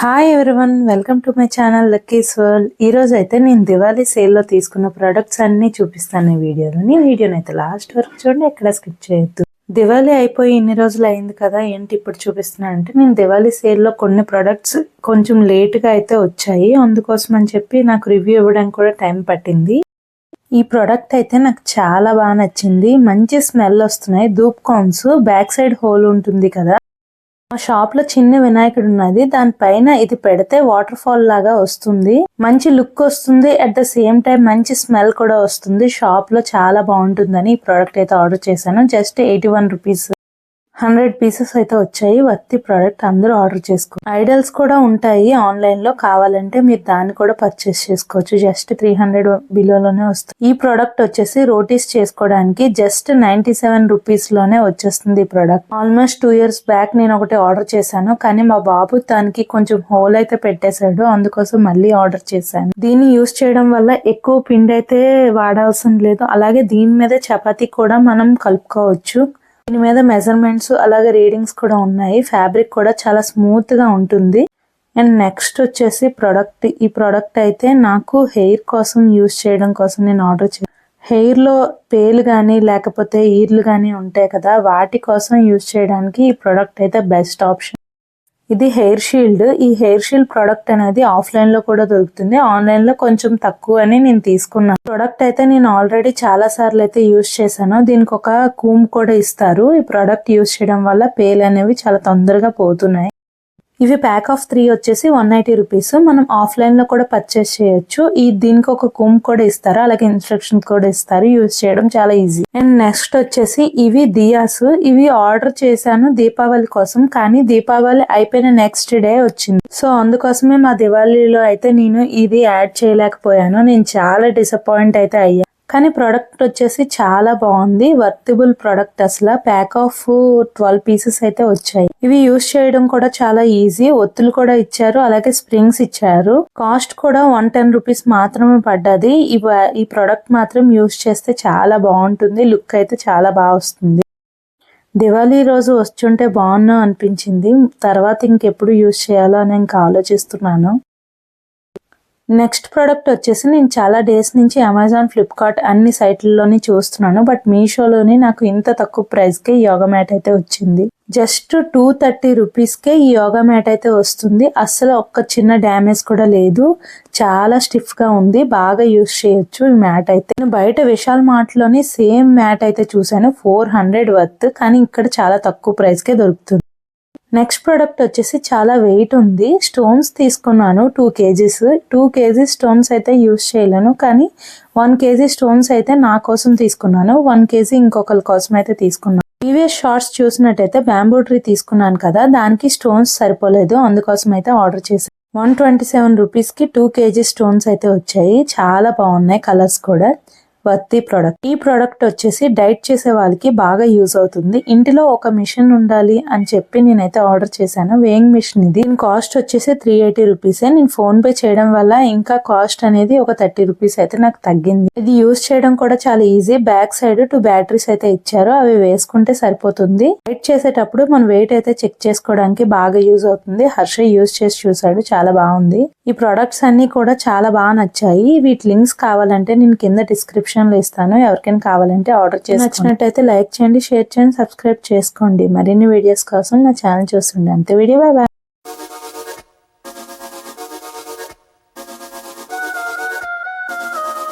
Hi everyone welcome to my channel Lucky's World ఈ అయితే నేను దివాళీ సేల్లో తీసుకున్న ప్రొడక్ట్స్ అన్ని చూపిస్తాను ఈ వీడియోలోని వీడియోని అయితే లాస్ట్ వరకు చూడండి ఎక్కడ స్కిప్ చేయొద్దు. దివాళీ అయిపోయి ఇన్ని రోజులు అయింది కదా ఏంటి ఇప్పుడు చూపిస్తున్నాను అంటే నేను దివాళీ సేల్లో కొన్ని ప్రొడక్ట్స్ కొంచెం లేట్గా అయితే వచ్చాయి. అందుకోసం అని చెప్పి నాకు రివ్యూ ఇవ్వడానికి కూడా టైం పట్టింది. ఈ ప్రోడక్ట్ అయితే నాకు చాలా బాగా నచ్చింది. మంచి స్మెల్ వస్తున్నాయి. Dhoop cones back side hole ఉంటుంది కదా. మా షాప్లో చిన్న వినాయకుడు ఉన్నది. దానిపైన ఇది పెడితే వాటర్ ఫాల్ లాగా వస్తుంది. మంచి లుక్ వస్తుంది. అట్ ద సేమ్ టైం మంచి స్మెల్ కూడా వస్తుంది. షాప్లో చాలా బాగుంటుందని ఈ ప్రోడక్ట్ అయితే ఆర్డర్ చేశాను. Just eighty one rupees hundred pieces అయితే వచ్చాయి. వర్తి ప్రోడక్ట్ అందరూ ఆర్డర్ చేసుకో ఐడల్స్ కూడా ఉంటాయి. ఆన్లైన్లో కావాలంటే మీరు దాన్ని కూడా పర్చేస్ చేసుకోవచ్చు. జస్ట్ త్రీ హండ్రెడ్ బిలోలోనే వస్తుంది ఈ ప్రోడక్ట్ వచ్చేసి రోటీస్ చేసుకోవడానికి జస్ట్ నైన్టీ సెవెన్ రూపీస్లోనే వచ్చేస్తుంది ఈ product. Almost two years back నేను ఒకటి ఆర్డర్ చేశాను. కానీ మా బాబు దానికి కొంచెం హోల్ అయితే పెట్టేశాడు. అందుకోసం మళ్ళీ ఆర్డర్ చేశాను. దీన్ని యూస్ చేయడం వల్ల ఎక్కువ పిండి అయితే వాడాల్సిన లేదు. అలాగే దీని మీద చపాతీ కూడా మనం కలుపుకోవచ్చు. దీని మీద మెజర్మెంట్స్ అలాగే రీడింగ్స్ కూడా ఉన్నాయి. ఫ్యాబ్రిక్ కూడా చాలా స్మూత్గా ఉంటుంది. అండ్ నెక్స్ట్ వచ్చేసి ప్రొడక్ట్ ఈ ప్రొడక్ట్ అయితే నాకు హెయిర్ కోసం యూస్ చేయడం కోసం నేను ఆర్డర్ చే హెయిర్లో పేలు కానీ లేకపోతే ఈర్లు కానీ ఉంటాయి కదా వాటి కోసం యూస్ చేయడానికి ఈ ప్రొడక్ట్ అయితే బెస్ట్ ఆప్షన్ ఇది హెయిర్ షీల్డ్. ఈ హెయిర్ షీల్డ్ ప్రోడక్ట్ అనేది ఆఫ్లైన్లో కూడా దొరుకుతుంది. ఆన్లైన్లో కొంచెం తక్కువ అని నేను తీసుకున్నాను ప్రోడక్ట్ అయితే నేను ఆల్రెడీ చాలా సార్లు అయితే యూస్ చేశాను. దీనికి ఒక కూమ్ కూడా ఇస్తారు. ఈ ప్రోడక్ట్ యూస్ చేయడం వల్ల పేలు అనేవి చాలా తొందరగా పోతున్నాయి. ఇవి ప్యాక్ ఆఫ్ త్రీ వచ్చేసి వన్ నైంటీ రూపీస్ మనం ఆఫ్లైన్లో కూడా పర్చేస్ చేయొచ్చు. ఈ దీనికి ఒక కుమ్ కూడా ఇస్తారు? అలాగే ఇన్స్ట్రక్షన్ కూడా ఇస్తారు. యూజ్ చేయడం చాలా ఈజీ అండ్ నెక్స్ట్ వచ్చేసి ఇవి దియాస్ ఇవి ఆర్డర్ చేశాను దీపావళి కోసం కానీ దీపావళి అయిపోయిన నెక్స్ట్ డే వచ్చింది. సో అందుకోసమే మా దివాళీలో అయితే నేను ఇది యాడ్ చేయలేకపోయాను. నేను చాలా డిసప్పాయింట్ అయితే అయ్యా. కానీ ప్రోడక్ట్ వచ్చేసి చాలా బాగుంది. వర్తిబుల్ ప్రోడక్ట్ అసలు. ప్యాక్ ఆఫ్ ట్వెల్వ్ పీసెస్ అయితే వచ్చాయి. ఇవి యూస్ చేయడం కూడా చాలా ఈజీ ఒత్తులు కూడా ఇచ్చారు. అలాగే స్ప్రింగ్స్ ఇచ్చారు. కాస్ట్ కూడా వన్ టెన్ రూపీస్ మాత్రమే పడ్డది. ఈ ప్రోడక్ట్ మాత్రం యూస్ చేస్తే చాలా బాగుంటుంది. లుక్ అయితే చాలా బాగా వస్తుంది. దివాళీ రోజు వస్తుంటే బాగున్నా అనిపించింది. తర్వాత ఇంకెప్పుడు యూస్ చేయాలో అని ఇంకా ఆలోచిస్తున్నాను. నెక్స్ట్ ప్రోడక్ట్ వచ్చేసి నేను చాలా డేస్ నుంచి అమెజాన్ ఫ్లిప్కార్ట్ అన్ని సైట్లలోని చూస్తున్నాను. బట్ మీషోలోని నాకు ఇంత తక్కువ ప్రైస్కే యోగా మ్యాట్ అయితే వచ్చింది. జస్ట్ టూ థర్టీ రూపీస్కే ఈ యోగా మ్యాట్ అయితే వస్తుంది. అస్సలు ఒక్క చిన్న డ్యామేజ్ కూడా లేదు. చాలా స్టిఫ్గా ఉంది. బాగా యూస్ చేయొచ్చు ఈ మ్యాట్ అయితే. నేను బయట విశాల్ మార్ట్లోని సేమ్ మ్యాట్ అయితే చూసాను ఫోర్ హండ్రెడ్ వర్త్. కానీ ఇక్కడ చాలా తక్కువ ప్రైస్కే దొరుకుతుంది. నెక్స్ట్ ప్రోడక్ట్ వచ్చేసి చాలా వెయిట్ ఉంది. స్టోన్స్ తీసుకున్నాను two kgs. Two kg stones అయితే యూస్ చేయలేను. కానీ వన్ కేజీ స్టోన్స్ అయితే నా కోసం తీసుకున్నాను. వన్ కేజీ ఇంకొకరి కోసం అయితే తీసుకున్నాను. ప్రీవియస్ షార్ట్స్ చూసినట్టయితే బ్యాంబూ ట్రీ తీసుకున్నాను కదా దానికి స్టోన్స్ సరిపోలేదు. అందుకోసం అయితే ఆర్డర్ చేశాను. వన్ ట్వంటీ సెవెన్ రూపీస్కి టూ కేజీ స్టోన్స్ అయితే వచ్చాయి. చాలా బాగున్నాయి కలర్స్ కూడా. వర్తి ప్రోడక్ట్ ఈ ప్రోడక్ట్ వచ్చేసి డైట్ చేసే వాళ్ళకి బాగా యూజ్ అవుతుంది. ఇంటిలో ఒక మిషన్ ఉండాలి అని చెప్పి నేనైతే ఆర్డర్ చేశాను. వేయింగ్ మిషన్ ఇది. దీని కాస్ట్ వచ్చేసి త్రీ ఎయిటీ రూపీసే నేను ఫోన్ పే చేయడం వల్ల ఇంకా కాస్ట్ అనేది ఒక థర్టీ రూపీస్ అయితే నాకు తగ్గింది. ఇది యూజ్ చేయడం కూడా చాలా easy back side two batteries అయితే ఇచ్చారు. అవి వేసుకుంటే సరిపోతుంది. డైట్ చేసేటప్పుడు మన వెయిట్ అయితే చెక్ చేసుకోవడానికి బాగా యూజ్ అవుతుంది. హర్ష యూజ్ చేసి చూసాడు చాలా బాగుంది. ఈ ప్రొడక్ట్స్ అన్ని కూడా చాలా బాగా నచ్చాయి. వీటి లింక్స్ కావాలంటే నేను కింద డిస్క్రిప్షన్లో ఇస్తాను. ఎవరికైనా కావాలంటే ఆర్డర్ చేసి నచ్చినట్టయితే లైక్ చేయండి షేర్ చేయండి సబ్స్క్రైబ్ చేసుకోండి. మరిన్ని వీడియోస్ కోసం నా ఛానల్ చూస్తుండే అంతే వీడియో బాయ్